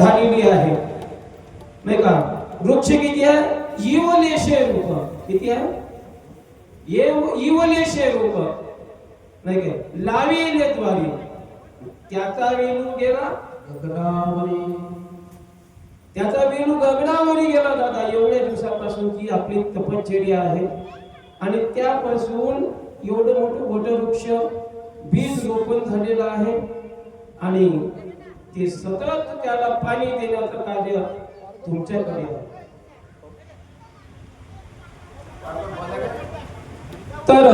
झालेली आहे. नाही का? वृक्ष किती आहे? इवलेशे रूप. किती आहे? इवलेशे रूप. नाही काय लावेले द्वारी. त्याचा वेणू गेला गगनावरी. त्याचा वेणू गगनावरी गेला दादा. एवढ्या दिवसापासून दिवसापासूनची आपली तपश्चर्या आहे. आणि त्यापासून एवढं मोठं वटवृक्ष बीज रोपण झालेलं आहे. आणि ते सतत त्याला पाणी देण्याचं कार्य तुमच्याकडे तर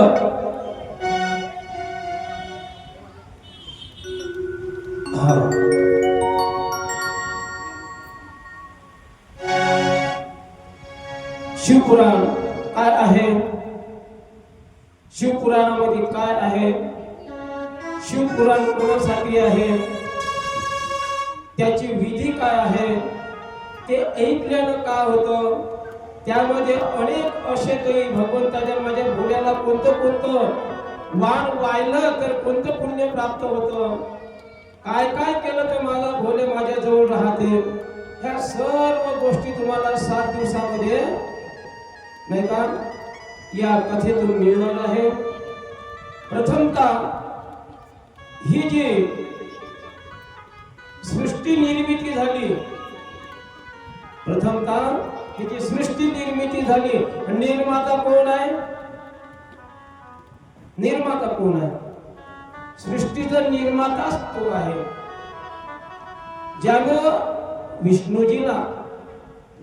हा. शिवपुराण काय आहे? शिवपुराणामध्ये काय आहे? शिवपुराण कोणासाठी आहे? त्याची विधी काय आहे? ते ऐकल्यानं काय होतं? त्यामध्ये अनेक असे काही भगवंताच्या माझ्या भोल्याला कोणतं कोणतं वाण वाहिलं तर कोणतं पुण्य प्राप्त होतं? काय काय केलं तर मला भोले माझ्या जवळ राहते? ह्या सर्व गोष्टी तुम्हाला सात दिवसामध्ये नाही का? या कथेतून मिळणार आहे. प्रथमता ही जी सृष्टी निर्मिती झाली. प्रथमतः ही जी सृष्टी निर्मिती झाली. निर्माता कोण आहे? निर्माता कोण आहे? सृष्टीचा निर्माताच तो आहे. ज्यानं विष्णूजीला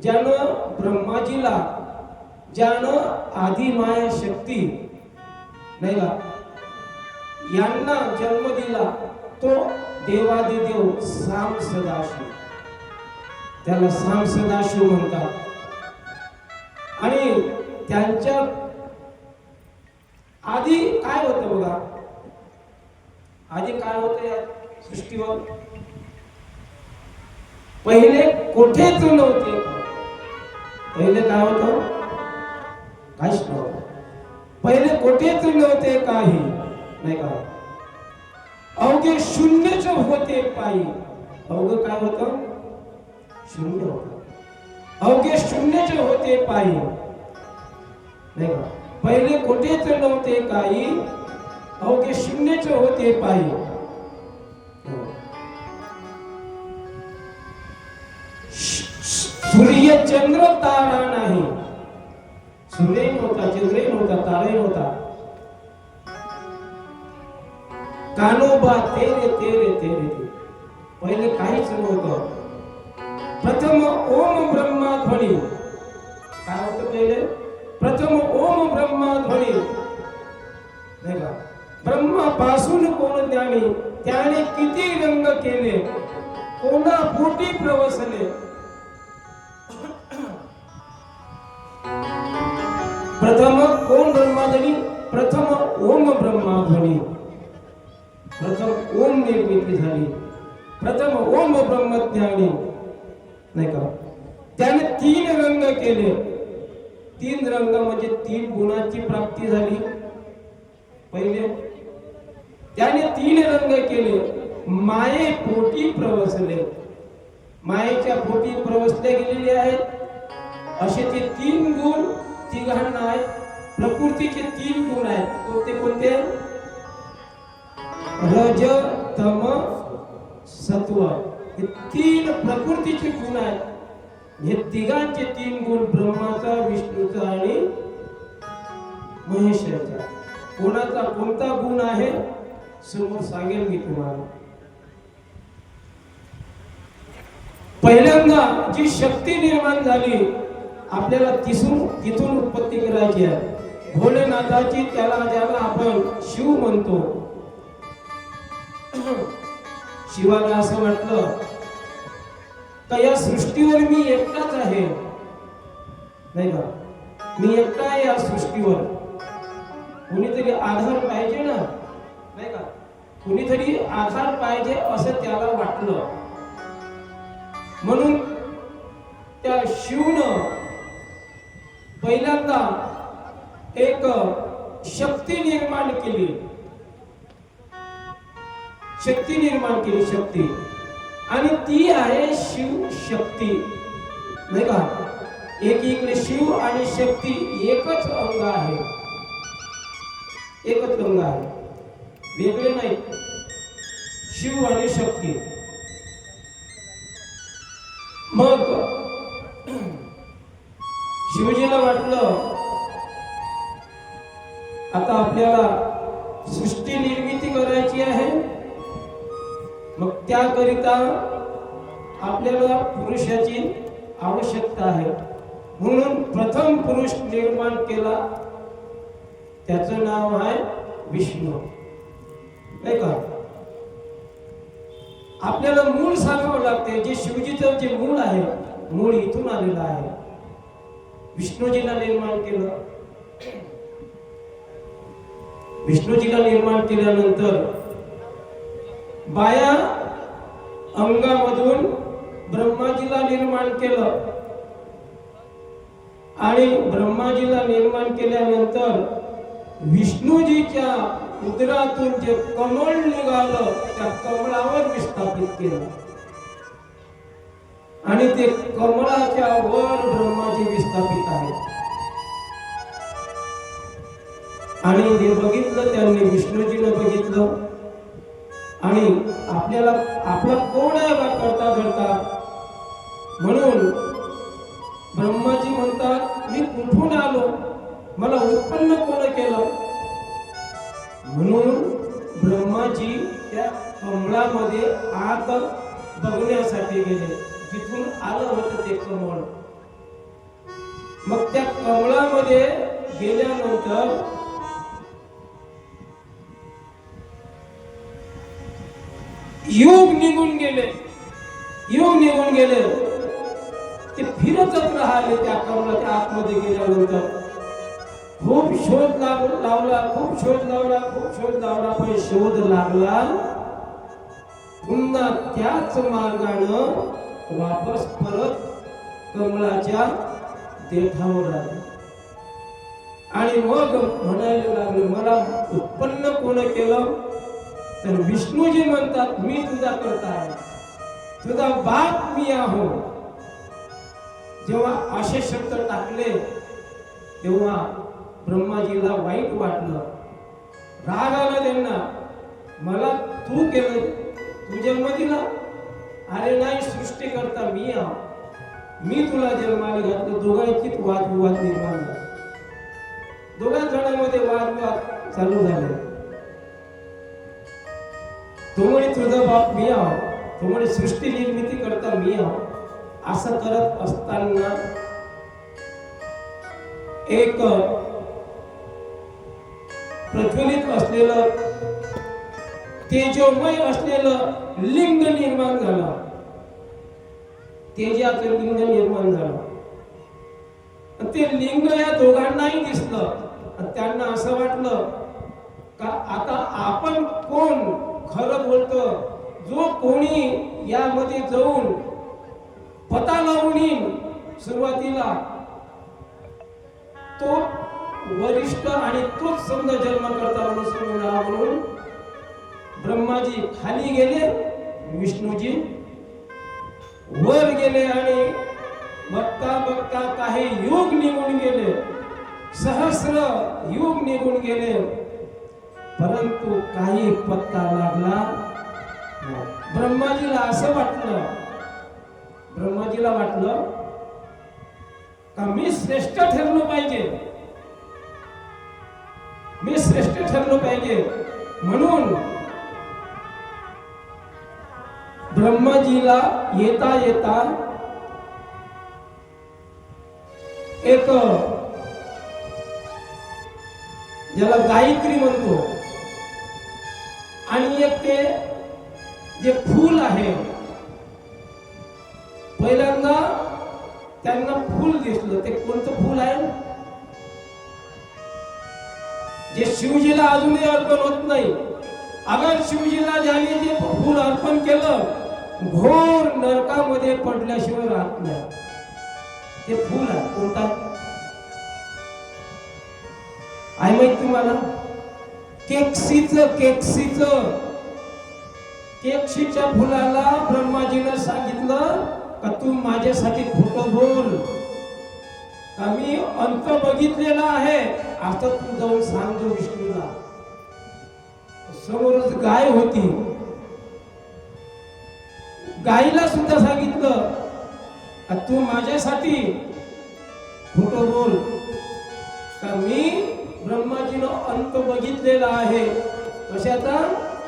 ज्यानं ब्रह्माजीला ज्यानं आदिमाया शक्ती नाही का? यांना जन्म दिला. तो देवादिदेव साम सदाशिव. त्याला साम सदाशिव म्हणतात. आणि त्यांच्या आधी काय होतं बघा? आधी काय होतं या सृष्टीवर? पहिले कोठेच नव्हते. पहिले काय होतं? काहीच नव्हतं. पहिले कोठेच नव्हते काही. नाही का? अवघे शून्यच होते पायी, अवघ काय होतं? शून्य होत. अवघे शून्यच होते पायी, नाही का? पहिले कुठेच नव्हते काही, अवघे शून्यच होते हो. सूर्य चंद्र तारा नाही. सूर्य नव्हता, चंद्रही नव्हता, ताराही नव्हता. कानोबा तेरे तेरे तेरे पहिले काहीच नव्हतं. प्रथम ओम ब्रह्मा ध्वनी. काय होतं पहिले? प्रथम ओम ब्रह्मा ध्वनी. नाही का? ब्रह्मापासून कोण ज्ञानी त्याने किती रंग केले? कोणा पोटी प्रवसले? प्रथम कोण ब्रह्माध्वनी? प्रथम ओम ब्रह्माध्वनी. प्रथम ओम निर्मिती झाली. प्रथम ओम ब्रह्मज्ञानी नाही का? त्याने तीन रंग केले. तीन रंग म्हणजे तीन गुणांची प्राप्ती झाली. पहिले त्याने तीन रंग केले. माये पोटी प्रवसले. मायेच्या पोटी प्रवसले गेलेले आहेत. असे ते तीन गुण तिघांना आहेत. प्रकृतीचे तीन गुण आहेत. कोणते कोणते? रज तम सत्व. हे तीन प्रकृतीचे गुण आहेत. हे तिघांचे तीन गुण ब्रह्माचा विष्णूचा आणि महेशाचा. कोणाचा कोणता गुण आहे? समोर सांगेल मी तुम्हाला. पहिल्यांदा जी शक्ती निर्माण झाली आपल्याला तिसून तिथून उत्पत्ती करायची आहे. भोलेनाथाची त्याला ज्याला आपण शिव म्हणतो शिवाला असं वाटलं का या सृष्टीवर मी एकटाच आहे? नाही का? मी एकटा आहे या सृष्टीवर. कुणीतरी आधार पाहिजे ना? नाही का? कुणीतरी आधार पाहिजे असं त्याला वाटलं. म्हणून त्या शिवनं पहिल्यांदा एक शक्ती निर्माण केली. शक्ती निर्माण केली शक्ती. आणि ती आहे शिव शक्ती. नाही का? एकीकडे शिव आणि शक्ती एकच अंग आहे. एकच अंग आहे. वेगळे नाही. शिव आणि शक्ती. मग शिवजीला वाटलं आता आपल्याला सृष्टी निर्मिती करायची आहे. मग त्याकरिता आपल्याला पुरुषाची आवश्यकता आहे. म्हणून प्रथम पुरुष निर्माण केला. त्याचं नाव आहे विष्णू. नाही का? आपल्याला मूळ सांगावं लागते जे शिवजीचं जे मूळ आहे मूळ इथून आलेलं आहे. विष्णूजीला निर्माण केलं. विष्णूजीला निर्माण केल्यानंतर बाया अंगामधून ब्रह्माजीला निर्माण केलं. आणि ब्रह्माजीला निर्माण केल्यानंतर विष्णूजीच्या उदरातून जे कमळ निघालं त्या कमळावर विस्थापित केलं. आणि ते कमळाच्या वर ब्रह्माजी विस्थापित आहे आणि ते बघितलं त्यांनी विष्णूजीनं बघितलं. आणि आपल्याला आपला कोण आहे बा करता धरता? म्हणून ब्रह्माजी म्हणतात मी कुठून आलो? मला उत्पन्न कोण केलं? म्हणून ब्रह्माजी त्या कमळामध्ये आत बघण्यासाठी गेले. जिथून आलं होतं ते कमळ. मग त्या कमळामध्ये गेल्यानंतर योग निघून गेले. योग निघून गेले. ते फिरतच राहिले त्या कमलाच्या आतमध्ये गेल्यानंतर. खूप शोध लावला खूप शोध लावला खूप शोध लावला पण शोध लागला. पुन्हा त्याच मार्गानं वापस परत कमळाच्या देठावर आले. आणि मग म्हणायला लागले मला उत्पन्न कोण केलं? तर विष्णूजी म्हणतात मी तुझा करता आहे. तुझा बाप मी आहो. जेव्हा असे शब्द टाकले तेव्हा ब्रह्माजीला वाईट वाटलं. राग आला त्यांना. मला तू केलं तू जन्म दिला. अरे नाही सृष्टी करता मी आहो. मी तुला जन्माला घातलं. दोघांचीच वादविवाद निर्माण झाला. दोघां जणांमध्ये वादविवाद चालू झाले. तो म्हणे तुझा बाप मी आहो. तो म्हणे सृष्टी निर्मिती करता मी आहो. असं करत असताना एक प्रज्वलित असलेलं तेजोमय असलेलं लिंग निर्माण झालं. तेजाचं लिंग निर्माण झालं. आणि ते लिंग या दोघांनाही दिसलं. त्यांना असं वाटलं का आता आपण कोण? खरं बोलतो जो कोणी यामध्ये जाऊन पता लावून येईल सुरुवातीला तो वरिष्ठ आणि तोच समजा जन्म करता म्हणून म्हणून ब्रह्माजी खाली गेले विष्णूजी वर गेले आणि बघता बघता काही युग निघून गेले सहस्र युग निघून गेले. परंतु काही पत्ता लागला. ब्रह्माजीला असं वाटलं ब्रह्माजीला वाटलं का मी श्रेष्ठ ठरलो पाहिजे? मी श्रेष्ठ ठरलो पाहिजे. म्हणून ब्रह्माजीला येता येता एक ज्याला गायत्री म्हणतो आणि एक ते जे फूल आहे पहिल्यांदा त्यांना फूल दिसलं. ते कोणतं फूल आहे? जे शिवजीला अजूनही अर्पण होत नाही. अगर शिवजीला ज्याने ते फूल अर्पण केलं घोर नरकामध्ये पडल्याशिवाय राहत नाही. ते फूल आहे. कोणता आहे? माहीत तुम्हाला? केक्सीच केक्सीच. केकशीच्या फुलाला ब्रह्माजीनं सांगितलं का तू माझ्यासाठी खोट बोल. का मी अंत बघितलेला आहे. आता तू जाऊन सांगतो विष्णूला. समोरच गाय होती. गाईला सुद्धा सांगितलं का तू माझ्यासाठी खोट बोल. का मी ब्रह्माजीनं अंत बघितलेला आहे. कशाचा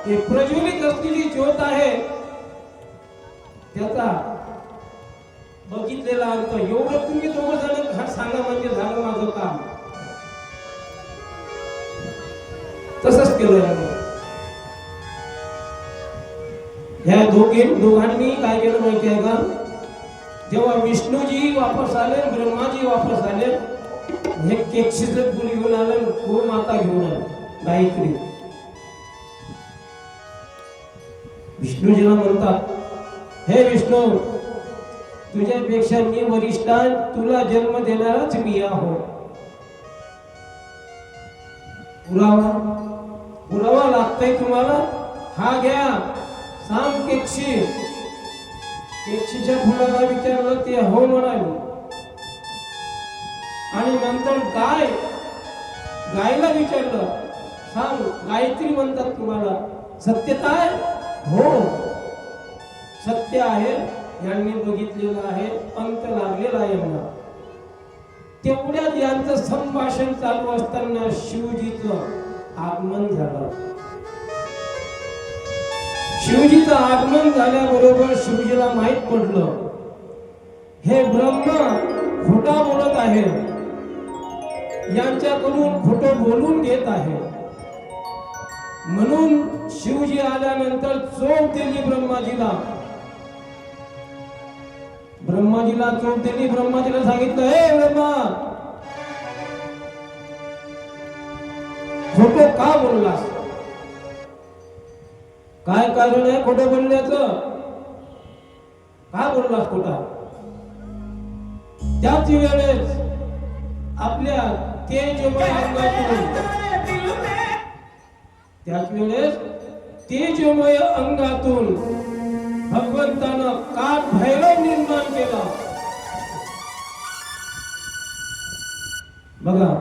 हे प्रज्वलित असलेली ज्योत आहे. त्याचा बघितलेला अंत. एवढं तुम्ही दोघं जण सांगा म्हणजे झालं माझं काम. तसंच केलं ह्या दोघे दोघांनी काय केलं माहिती आहे का? जेव्हा विष्णूजी वापस आले ब्रह्माजी वापस आले हे केक्षीचं फुल घेऊन आलं गो माता घेऊन आलं? गायत्री. विष्णूजीला म्हणतात हे विष्णू तुझ्यापेक्षा मी वरिष्ठ आहे, तुला जन्म देणारच मी आहो. पुरावा. पुरावा लागतोय तुम्हाला? हा घ्या. सांग केक्षी. केक्षीच्या फुलाला विचारलं ते हो म्हणाले. नंतर गाय. गायला विचारलं सांग गायत्री म्हणतात तुम्हाला सत्यता आहे? हो. सत्य आहे यांनी बघितलेलं आहे अंत लागलेला आहे मला तेवढ्यात यांचं संभाषण चालू असताना शिवजीचं आगमन झालं. शिवजीचं आगमन झाल्याबरोबर शिवजीला माहीत पडलं हे ब्रह्म खोटा बोलत आहे. यांच्याकडून खोटं बोलून घेत आहे. म्हणून शिवजी आल्यानंतर चोप दिली ब्रह्माजीला. ब्रह्माजीला चोप दिली. ब्रह्माजीला सांगितलं हे ब्रह्मा खोटं का बोललास? काय कारण आहे खोटं बोलण्याचं? का बोललास खोटा? त्याच वेळेस आपल्या तेजमय अंगातून त्याच वेळेस तेजमय अंगातून भगवंतानं काल भैरव निर्माण केला. बघा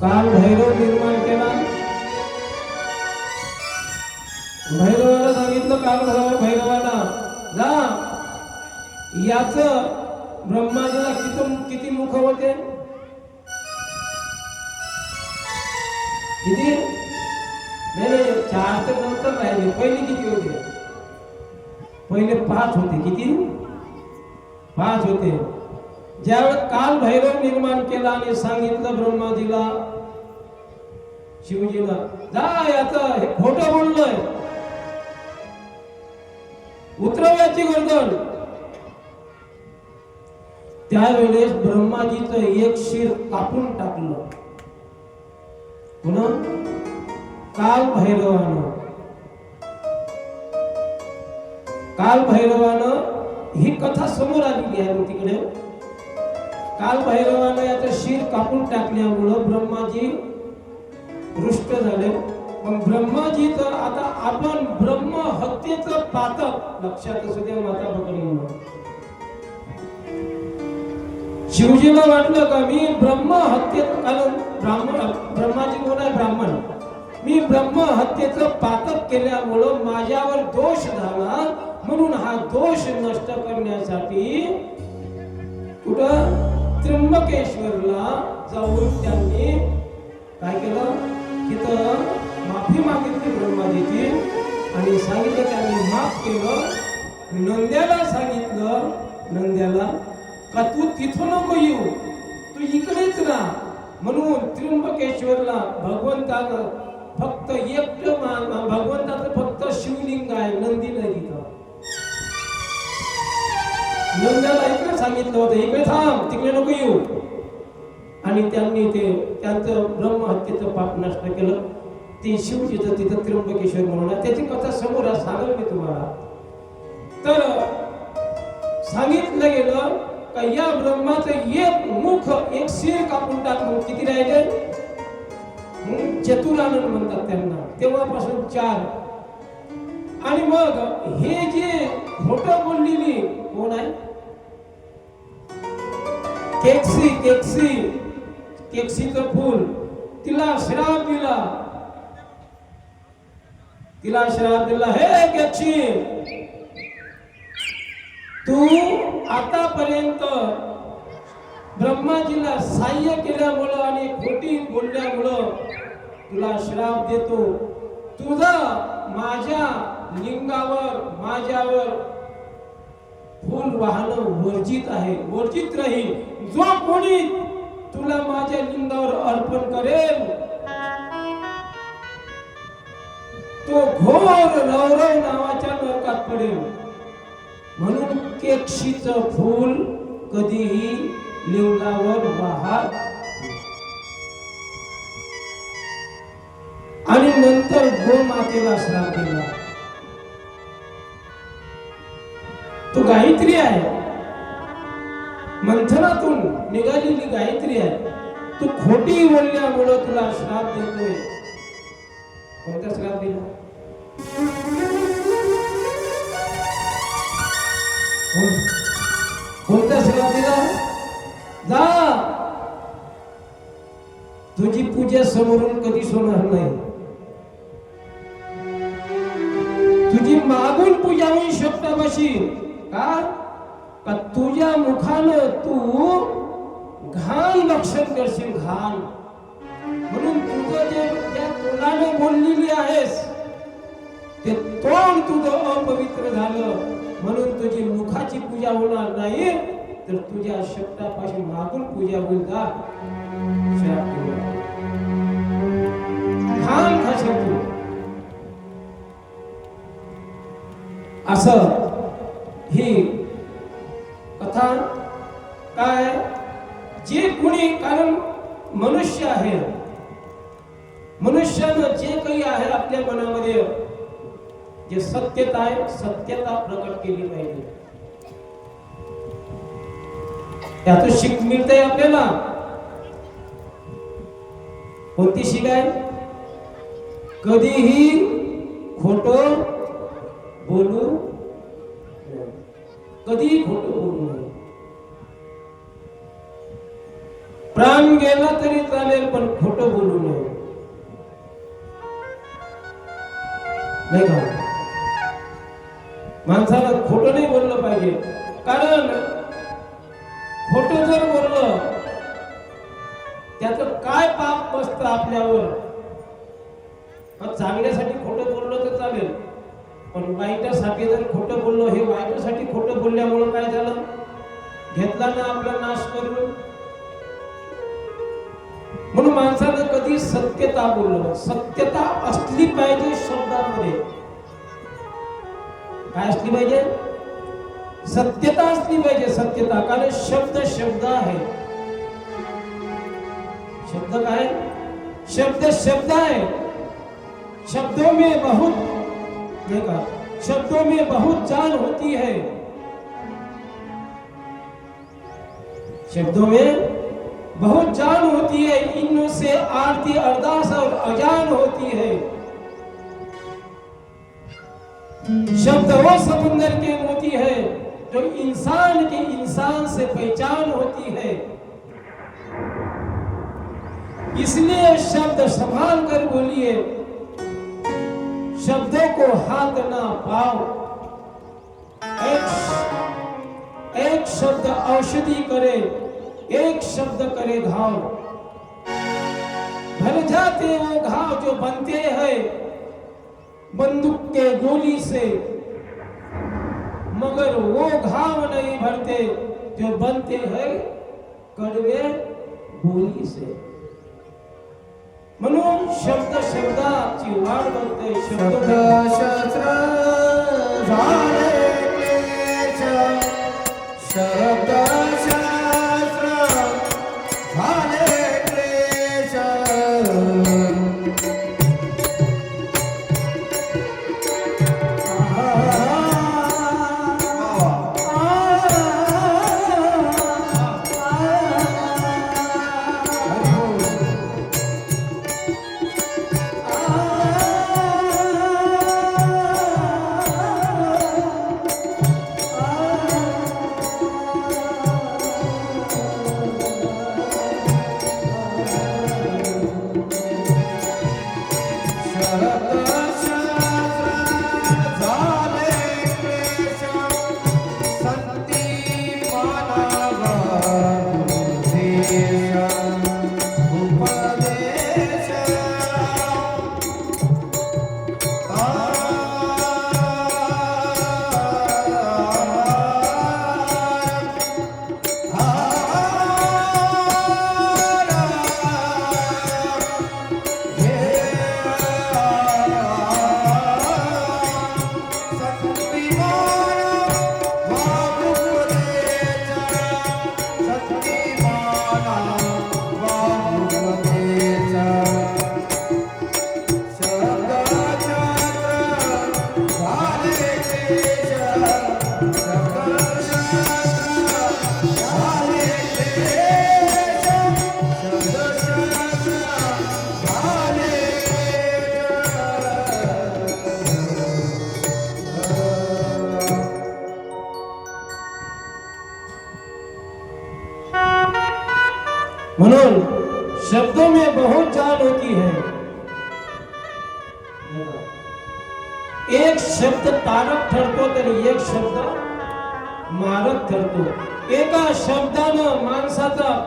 काल भैरव निर्माण केला. भैरवाला सांगितलं काल भैरव भैरवाला जा याच ब्रह्माजीला किती किती मुख होते? किती? नाही नाही चार तर नंतर राहिले पहिले किती होते? पहिले पाच होते किती? पाच होते. ज्यावेळेस काल भैरव निर्माण केला आणि सांगितलं ब्रह्माजीला शिवजीला जा याच हे खोटं बोललोय. उतरव याची गर्दन. त्यावेळेस ब्रह्माजीचं एक शिर कापून टाकलं. म्हणून काल भैरवानं काल भैरवानं ही कथा समोर आलेली आहे तिकडे. काल भैरवानं याचं शिर कापून टाकल्यामुळं ब्रह्माजी रुष्ट झाले. पण तर आता आपण ब्रह्म हत्येचं पातक लक्षात असू द्या माता भगिनींनो शिवजीला वाटलं का? मी ब्रह्म हत्येत कारण ब्राह्मण ब्रह्माजी कोण आहे? ब्राह्मण. मी ब्रह्म हत्येचं पातक केल्यामुळं माझ्यावर दोष झाला. म्हणून हा दोष नष्ट करण्यासाठी कुठं? त्र्यंबकेश्वरला जाऊन त्यांनी काय केलं? तिथं माफी मागितली ब्रह्माजीची आणि सांगितलं त्यांनी माफ केलं. नंद्याला सांगितलं. नंद्याला का तू तिथं नको येऊ? तू इकडेच ना म्हणून त्र्यंबकेश्वरला भगवंतानं फक्त एकटं मा- भगवंताचं फक्त शिवलिंग आहे नंदी नाही तिथं नंद्याला इकडे सांगितलं होतं इकडे थांब तिकडे नको येऊ. आणि त्यांनी ते त्यांचं ब्रह्महत्येचं पाप नष्ट केलं. ते शिवजीचं तिथं त्र्यंबकेश्वर म्हणून त्याची कथा समोर आहे, सांगेल मी तुम्हाला. तर सांगितलं गेलं का या ब्रह्माचं एक मुख एक शिर कापून टाकून किती राहिले? चतुरानंद म्हणतात त्यांना. तेव्हापासून चार. आणि मग हे जे खोट बोललेली कोण आहे? केक्सी केक्सी केक्सीचं फूल. तिला श्राप दिला. तिला श्राप दिला. हे केक्षी तू आतापर्यंत ब्रह्माजीला सहाय्य केल्यामुळं आणि खोटी बोलल्यामुळं तुला श्राप देतो. तुझा माझ्या लिंगावर माझ्यावर फूल वाहणं वर्जित आहे वर्जित राहील. जो कोणी तुला माझ्या लिंगावर अर्पण करेल तो घोर रौरव नावाच्या लोकात पडेल. म्हणून केक्षीचं फूल कधीही लिंगावर वाहत आणि नंतर गोमातेला श्राप दिला तो गायत्री आहे. मंथनातून निघालेली गायत्री आहे. तू खोटी बोलल्यामुळं तुला श्राप देतोय. कोणता श्राप दिला? कोणत्या कोणता श्राप दिला जा! तुझी पूजा समोरून कधीच होणार नाही. तुझी मागून पूजा होईल शब्दापाशी का? का तुझ्या मुखानं तू घाण लक्षण करशील घाण. म्हणून तुझं जे त्या तोंडाने बोललेली आहेस ते तोंड तुझं अपवित्र झालं. म्हणून तुझी मुखाची पूजा होणार नाही तर तुझ्या शब्दापाशी मागून पूजा होईल का? असं ही कथा काय? जे कोणी कारण मनुष्य आहे. मनुष्यानं जे काही आहे आपल्या मनामध्ये जे सत्यता आहे सत्यता प्रकट केली पाहिजे. त्यातून शिक मिळते आपल्याला. कोणती शिक आहे? कधीही खोट बोलू कधीही खोट बोलू नये. प्राण गेला तरी चालेल पण खोट बोलू नये. नाही का? माणसाला खोट नाही बोललं पाहिजे. कारण खोट जर बोललं त्याचं काय पाप बसतं आपल्यावर? चांगल्यासाठी खोटं बोललं तर चालेल. पण वाईटासाठी जर खोटं बोललो हे वाईटासाठी खोटं बोलल्यामुळं काय झालं? घेतला ना आपला नाश करून? म्हणून माणसानं कधी सत्यता बोललं सत्यता असली पाहिजे शब्दांमध्ये. काय असली पाहिजे सत्यता असली पाहिजे सत्यता। कारण शब्द शब्द आहे। शब्द काय? शब्द शब्द है शब्दों में बहुत देखा शब्दों में बहुत जान होती है। शब्दों में बहुत जान होती है। इनमें से आरती अरदास और अजान होती है। शब्द वो समुंदर के मोती है जो इंसान के इंसान से पहचान होती है। इसलिए शब्द संभाल कर बोलिए, शब्दों को हाथ ना पाओ। एक एक शब्द औषधि करे, एक शब्द करे घाव। भर जाते वो घाव जो बनते हैं। बंदूक के गोली से। मगर वो घाव नहीं भरते जो बनते हैं कड़वे बोली से। म्हणून शब्द शब्दाची वाढ बघते शब्द शस्त्र झाले क्लेश Krishna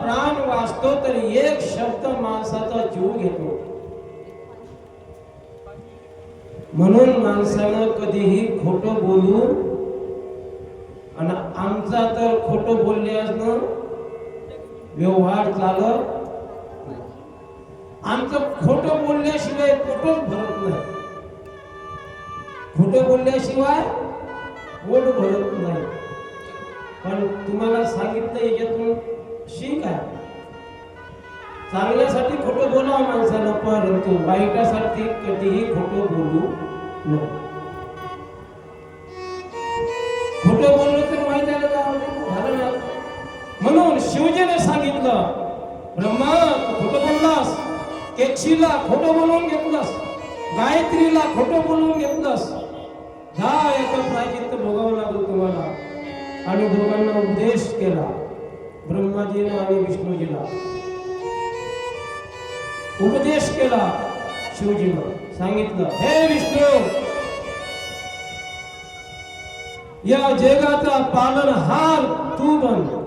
प्राण वाचतो तर एक शब्द माणसाचा जीव घेतो. म्हणून माणसानं कधीही खोटं बोलू आणि आमचा तर खोटं बोलल्यानं व्यवहार चालत आमचं खोट बोलल्याशिवाय पोटच भरत नाही. खोटं बोलल्याशिवाय पोट भरत नाही. पण तुम्हाला सांगितलं याच्यातून शिक आहे चांगल्यासाठी खोटं बोलावं माणसानं परंतु वाईटासाठी कधीही खोटं बोलू नको. खोटं बोललो तर वाईट आलं का झालं ना म्हणून शिवजीने सांगितलं ब्रह्मा तू खोटं बोललास. केक्षीला खोटं बोलवून घेतलंस. गायत्रीला खोटं बोलवून घेतलंस. जा एकच प्रायचित्त भोगावं लागलं तुम्हाला. आणि दोघांना उपदेश केला. ब्रह्माजीला आणि विष्णूजीला उपदेश केला शिवजीनं सांगितलं, हे विष्णू, या जगाचा पालनहार तू बन.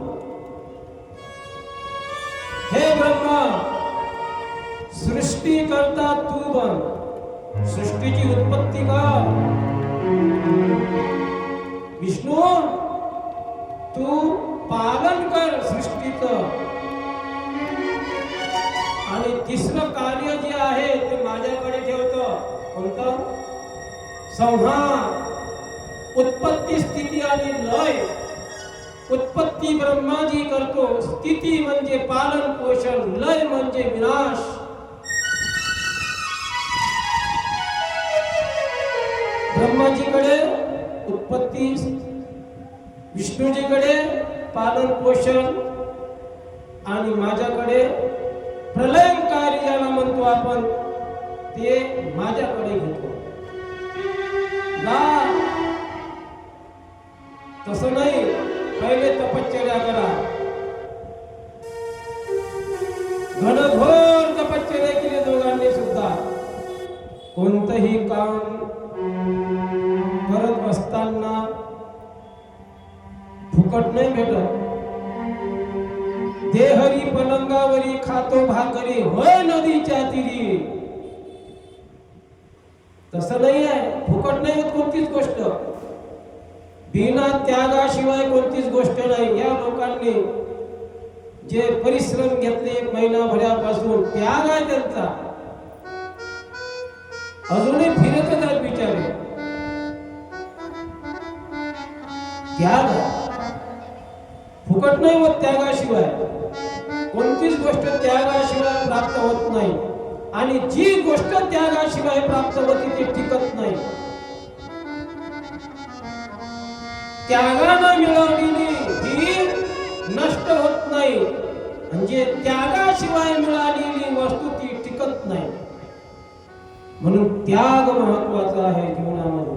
हे ब्रह्मा सृष्टी करता तू बन. सृष्टीची उत्पत्ती का? विष्णू, तू पालन कर सृष्टीचं. आणि तिसरं कार्य जे आहे ते माझ्याकडे ठेवतो. कोणतं? संहार. उत्पत्ती स्थिती आणि लय. उत्पत्ती ब्रह्माजी करतो. स्थिती म्हणजे पालन पोषण. लय म्हणजे विनाश. ब्रह्माजीकडे उत्पत्ती विष्णूजीकडे पालन पोषण आणि माझ्याकडे प्रलयंकारी ज्याला म्हणतो आपण ते माझ्याकडे घेतो. जा तसं नाही. पहिले तपश्चर्या करा. फुकट नाही भेटत. देहरी पलंगावरी खातो भाकरी होय नदीच्या तिरी. तसं नाही आहे. फुकट नाही होत कोणतीच गोष्ट. बिना त्यागाशिवाय कोणतीच गोष्ट नाही. या लोकांनी जे परिश्रम घेतले एक महिनाभरापासून त्याग आहे त्यांचा. अजूनही फिरतच आहेत बिचारे. त्याग आहे. फुकट नाही होत त्यागाशिवाय. कोणतीच गोष्ट त्यागाशिवाय प्राप्त होत नाही. आणि जी गोष्ट त्यागाशिवाय प्राप्त होती ती टिकत नाही. त्यागानं मिळवलेली ही नष्ट होत नाही. म्हणजे त्यागाशिवाय मिळालेली वस्तू ती टिकत नाही. म्हणून त्याग महत्त्वाचा आहे जीवनामध्ये.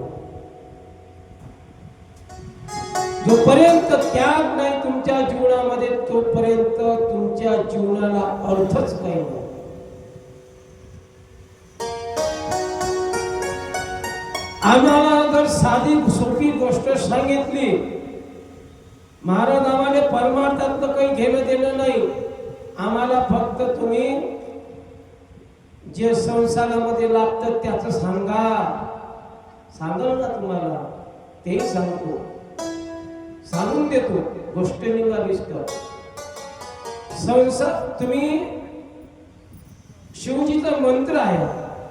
जोपर्यंत त्याग नाही तुमच्या जीवनामध्ये तोपर्यंत तुमच्या जीवनाला अर्थच काही नाही. आम्हाला जर साधी सोपी गोष्ट सांगितली महाराज आम्हाला परमार्थातलं काही घेणं देणं नाही. आम्हाला फक्त तुम्ही जे संसारामध्ये लागतं त्याचं सांगा. सांगाल ना तुम्हाला? तेही सांगतो. सांगून देतो गोष्ट संसार तुम्ही शिवजीचा मंत्र आहे.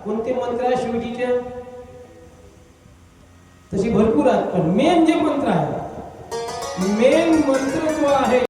कोणते मंत्र आहे शिवजीचे? तशी भरपूर आहेत पण मेन जे मंत्र आहे मेन मंत्र जो आहे